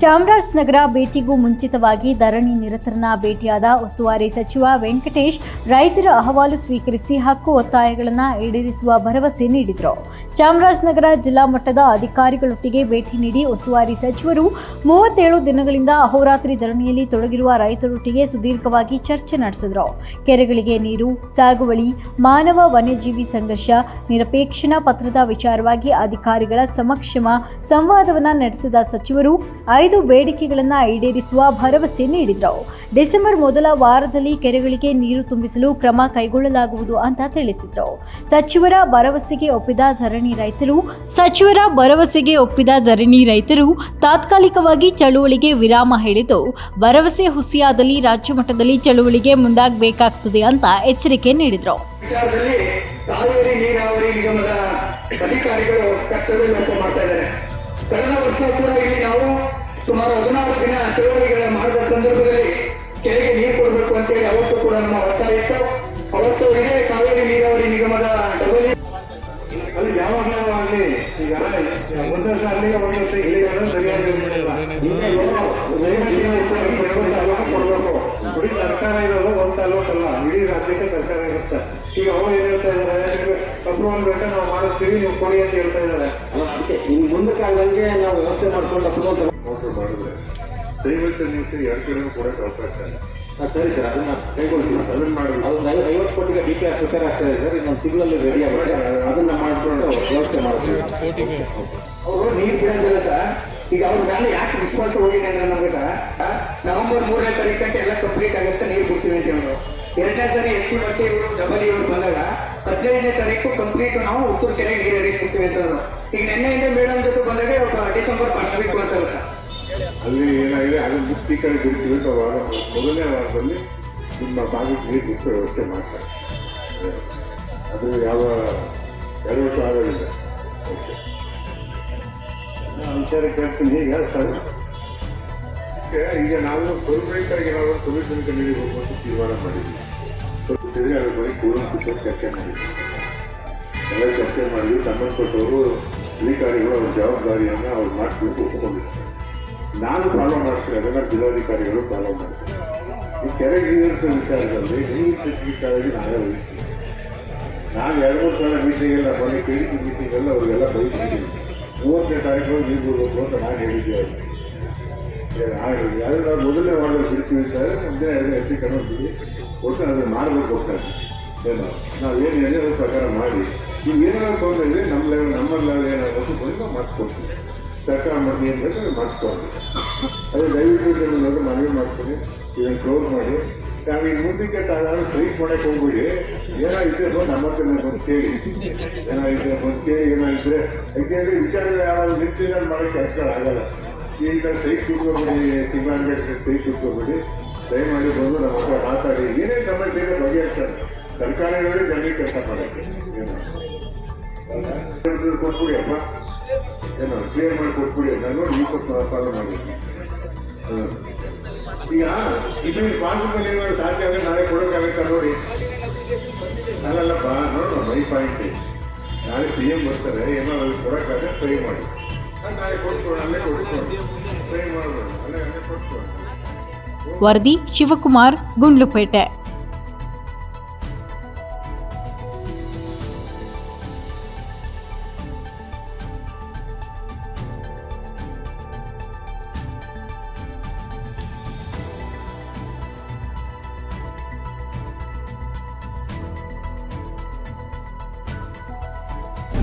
ಚಾಮರಾಜನಗರ ಭೇಟಿಗೂ ಮುಂಚಿತವಾಗಿ ಧರಣಿ ನಿರತರನ ಭೇಟಿಯಾದ ಉಸ್ತುವಾರಿ ಸಚಿವ ವೆಂಕಟೇಶ್ ರೈತರ ಅಹವಾಲು ಸ್ವೀಕರಿಸಿ ಹಕ್ಕು ಒತ್ತಾಯಗಳನ್ನು ಈಡೇರಿಸುವ ಭರವಸೆ ನೀಡಿದರು. ಚಾಮರಾಜನಗರ ಜಿಲ್ಲಾ ಮಟ್ಟದ ಅಧಿಕಾರಿಗಳೊಟ್ಟಿಗೆ ಭೇಟಿ ನೀಡಿ ಉಸ್ತುವಾರಿ ಸಚಿವರು ಮೂವತ್ತೇಳು ದಿನಗಳಿಂದ ಅಹೋರಾತ್ರಿ ಧರಣಿಯಲ್ಲಿ ತೊಡಗಿರುವ ರೈತರೊಟ್ಟಿಗೆ ಸುದೀರ್ಘವಾಗಿ ಚರ್ಚೆ ನಡೆಸಿದರು. ಕೆರೆಗಳಿಗೆ ನೀರು, ಸಾಗುವಳಿ, ಮಾನವ ವನ್ಯಜೀವಿ ಸಂಘರ್ಷ, ನಿರಪೇಕ್ಷಣಾ ಪತ್ರದ ವಿಚಾರವಾಗಿ ಅಧಿಕಾರಿಗಳ ಸಮಕ್ಷಮ ಸಂವಾದವನ್ನ ನಡೆಸಿದ ಸಚಿವರು ಐದು ಬೇಡಿಕೆಗಳನ್ನು ಈಡೇರಿಸುವ ಭರವಸೆ ನೀಡಿದರು. ಡಿಸೆಂಬರ್ ಮೊದಲ ವಾರದಲ್ಲಿ ಕೆರೆಗಳಿಗೆ ನೀರು ತುಂಬಿಸಲು ಕ್ರಮ ಕೈಗೊಳ್ಳಲಾಗುವುದು ಅಂತ ತಿಳಿಸಿದರು. ಸಚಿವರ ಭರವಸೆಗೆ ಒಪ್ಪಿದ ಧರಣಿ ರೈತರು, ಸಚಿವರ ಭರವಸೆಗೆ ಒಪ್ಪಿದ ಧರಣಿ ರೈತರು ತಾತ್ಕಾಲಿಕವಾಗಿ ಚಳುವಳಿಗೆ ವಿರಾಮ ಹೇಳಿದ್ದು, ಭರವಸೆ ಹುಸಿಯಾದಲ್ಲಿ ರಾಜ್ಯ ಮಟ್ಟದಲ್ಲಿ ಚಳುವಳಿಗೆ ಮುಂದಾಗಬೇಕಾಗ್ತದೆ ಅಂತ ಎಚ್ಚರಿಕೆ ನೀಡಿದರು. ಕಳೆದ ವರ್ಷ ಕೂಡ ಇಲ್ಲಿ ನಾವು ಸುಮಾರು ಹದಿನಾರು ದಿನ ಚಳುವಳಿಗಳ ಮಾಡಿದ ಸಂದರ್ಭದಲ್ಲಿ ಕೆರೆಗೆ ನೀರು ಕೊಡಬೇಕು ಅಂತೇಳಿ ಅವತ್ತು ಕೂಡ ನಮ್ಮ ಒತ್ತಾಯ ಇತ್ತು. ಅವತ್ತು ಇದೇ ಕಾವೇರಿ ನೀರಾವರಿ ನಿಗಮದ ಕೊಡಬೇಕು ಬರೀ ಸರ್ಕಾರ ಇರೋದು ಒಂದು ತಾಲೂಕು ಅಲ್ಲ ಇಡೀ ರಾಜ್ಯಕ್ಕೆ ಸರ್ಕಾರ ಇರುತ್ತೆ ಈಗ ಅವ್ರು ಏನ್ ಹೇಳ್ತಾ ಇದ್ದಾರೆ ಅಪ್ರೂವಲ್ ಬೇಕಾ ನಾವು ಮಾಡಿಸ್ತೀವಿ ನೀವು ಕೊಡಿ ಅಂತ ಹೇಳ್ತಾ ಇದ್ದಾರೆ ಅದಕ್ಕೆ ಇನ್ನು ಮುಂದಕ್ಕೆ ಆಗಂಗೆ ನಾವು ವ್ಯವಸ್ಥೆ ಮಾಡ್ಕೊಂಡು ಅಪ್ರೂವಲ್ ಮಾಡಿದ್ರೆ ದಯವಿಟ್ಟು ನೀವು ಎರಡು ಕಡೆ ಕೊಡಕ್ಕೆ ಅವಕಾಶ ಇಲ್ಲ ಸರಿ ಸರ್ ಅದನ್ನ ಕೈಗೊಳ್ತೀವಿ ಅದನ್ನ ಮಾಡಬೇಕು ಅದು ಐವತ್ತು ಕೋಟಿಗೆ ಡಿ ಪಿ ಆರ್ ಪ್ರಿಪೇರ್ ಆಗ್ತಾ ಇದೆ ಸರ್ ಇನ್ನೊಂದು ತಿಂಗಳಲ್ಲಿ ರೆಡಿ ಆಗುತ್ತೆ. ಅದನ್ನ ಮಾಡ್ಕೊಂಡು ವ್ಯವಸ್ಥೆ ಮಾಡ್ತೀವಿ ಅವರು ನೀರು ಬಿಡೋದಿಲ್ಲ ಸರ್ ಈಗ ಅವ್ರ ಮೇಲೆ ಯಾಕೆ ವಿಶ್ವಾಸ ಹೋಗಿದೆ ಅಂದ್ರೆ ನಮಗೆ ಸರ್ ನವೆಂಬರ್ ಮೂರನೇ ತಾರೀಕು ಗಂಟೆ ಎಲ್ಲ ಕಂಪ್ಲೀಟ್ ಆಗುತ್ತೆ ನೀರು ಬಿಡ್ತೀವಿ ಅಂತ ಹೇಳಿದ್ರು ಎರಡನೇ ಸಾರಿ ಎಸ್ ಸಿ ಮತ್ತೆ ಇವರು ಡಬಲ್ ಇವರು ಬಂದಾಗ ಹದಿನೈದನೇ ತಾರೀಕು ಕಂಪ್ಲೀಟ್ ನಾವು ಉತ್ತರ ಕೆರೆಗೆ ನೀರು ಹರಿಸ್ಬಿಡ್ತೀವಿ ಅಂತಂದ್ರು ಈಗ ನಿನ್ನೆಯಿಂದ ಮೇಡಮ್ ಜೊತೆ ಬಂದಾಗ ಡಿಸೆಂಬರ್ ಫಸ್ಟ್ ವೀಕ್ ಅಂತಾರೆ ಸರ್. ಅಲ್ಲಿ ಏನಾಗಿದೆ? ಅದು ಮುಕ್ತಿ ಕಡೆ ಅಂತ ವಾರ ಮೊದಲನೇ ವಾರದಲ್ಲಿ ನಿಮ್ಮ ಭಾಗಕ್ಕೆ ನೀರು ವ್ಯವಸ್ಥೆ ಮಾಡ್ತಾರೆ. ಅದು ಯಾವ ಎರಡು ವರ್ಷ ಆಗೋದಿಲ್ಲ. ಓಕೆ. ವಿಚಾರ ಕೇಳ್ತೀನಿ. ಈಗ ಸರ್? ಈಗ ನಾವು ಕೊರ್ಪೊರೇಟರ್ಗೆ ನಾವು ಸೊಲ್ಯೂಷನ್ ಕಮಿಟಿ ಹೋಗುವಂತ ತೀರ್ಮಾನ ಮಾಡಿದ್ವಿ. ಅದ್ರ ಬಗ್ಗೆ ಕೂಲಂಕುಶ ಚರ್ಚೆ ಮಾಡಿದ್ವಿ. ಎಲ್ಲ ಚರ್ಚೆ ಮಾಡಿದ್ವಿ ಸಂಬಂಧಪಟ್ಟವರು ಅಧಿಕಾರಿಗಳು ಅವ್ರ ಜವಾಬ್ದಾರಿಯನ್ನು ಅವ್ರು ಮಾಡ್ಕೊಂಡು ಒಪ್ಪಿಕೊಂಡಿರ್ತಾರೆ ನಾನು ಫಾಲೋ ಮಾಡ್ತೀನಿ, ಅದನ್ನ ಜಿಲ್ಲಾಧಿಕಾರಿಗಳು ಫಾಲೋ ಮಾಡ್ತೀನಿ. ಈ ಕೆರೆ ನೀರಿನ ವಿಚಾರದಲ್ಲಿ ನೀರು ಸ್ಪೆಸಿಫಿಕ್ಕಾಗಿ ನಾವೇ ವಹಿಸ್ತೀವಿ ನಾನು ಎರಡು ಮೂರು ಸಲ ಮೀಟಿಂಗೆಲ್ಲ ಬಂದು ಪೀಡಿತ ಮೀಟಿಂಗ್ ಎಲ್ಲ ಅವರಿಗೆಲ್ಲ ಬಯಸಿದ್ದೀನಿ ಮೂವತ್ತನೇ ತಾರೀಕು ನೀರು ಬಿಡಬೇಕು ಅಂತ ನಾನು ಹೇಳಿದ್ದೆ ಯಾರು ನಾವು ಮೊದಲನೇ ವಾರ ಬಿಡ್ತೀವಿ ಸರ್ ಮುಂದೆ ಎರಡು ಹೆಚ್ಚು ಕನ್ನೋಡ್ತೀವಿ ಒಟ್ಟು ಅದನ್ನು ಮಾಡಬೇಕು ಹೋಗ್ತಾರೆ ಏನೋ ನಾವೇನು ಹೇಳಿದ್ರೆ ಪ್ರಕಾರ ಮಾಡಿ, ನೀವು ಏನಾದ್ರು ತೊಂದರೆ ಇದೆ ನಮ್ಮ ಲೆವೆಲ್ ನಮ್ಮ ಲೆವೆಲ್ ಬಂದು ನಾವು ಮಾಡಿಸ್ಕೊಡ್ತೀವಿ. ಸರ್ಕಾರ ಮಾಡಿ ಏನು ಬೇಕು ಮಾಡಿಸ್ಕೊಂಡು ಅದೇ ದಯವಿಟ್ಟು ನಿಮ್ಮಲ್ಲಿ ಮನವಿ ಮಾಡ್ತೀನಿ. ಇದನ್ನು ಕ್ಲೋಸ್ ಮಾಡಿ. ನಾವು ಈಗ ಮುಂದಕ್ಕೆ ತಾವು ಟ್ರೀಟ್ ಮಾಡಕ್ಕೆ ಹೋಗ್ಬಿಡಿ. ಏನಾಗಿದ್ರೆ ಬಂದು ನಮ್ಮ ಹತ್ರ ಬಂದು ಕೇಳಿ. ಏನಾಗಿದೆ ಬಂದು ಕೇಳಿ ಏನಾಗಿದ್ರೆ ಯಾಕೆಂದ್ರೆ ವಿಚಾರಗಳು ಯಾವಾಗ ನಿಂತಿದ್ದಾರೆ ಮಾಡೋ ಕೆಲಸಗಳಾಗಲ್ಲ ಈಗ ಟ್ರೈ ಕೂತ್ಕೊಬಿಡಿ, ತಿಂಗಳ ಟ್ರೈ ದಯಮಾಡಿ ಬಂದು ನಮ್ಮ ಹತ್ರ ಮಾತಾಡಿ. ಏನೇ ಸಮಸ್ಯೆ ಇದೆ ಬಗೆಹರಿಸ್ತಾರೆ ಸರ್ಕಾರಗಳೇ ಜನರಿಗೆ ಕೆಲಸ ಮಾಡೋಕ್ಕೆ. ಏನು? ಕೊಟ್ಬಿಡಿ ಅಮ್ಮ ಏನೋ ಕ್ಲಿಯರ್ ನಾನು ಈ ಫಾಲೋ ಏನಾದ್ರು ಸಾಧ್ಯ ಆದರೆ ನಾಳೆ ಕೊಡೋಕ್ಕಾಗತ್ತ ನೋಡಿ ಅಲ್ಲಲ್ಲಪ್ಪ ನೋಡೋಣ ಮೈ ಪಾಯಿಂಟ್ ನಾಳೆ ಸಿ ಎಂ ಬರ್ತಾರೆ ಏನಾದ್ರು ಕೊಡೋಕ್ಕಾದ್ರೆ ಟ್ರೈ ಮಾಡಿ ನಾಳೆ ಅಲ್ಲೇ ಕೊಡ್ಸ್ಕೊಂಡು ಟ್ರೈ ಮಾಡೋಣ ಅಲ್ಲೇ ಅಲ್ಲೇ ವರದಿ ಶಿವಕುಮಾರ್ ಗುಂಡ್ಲುಪೇಟೆ.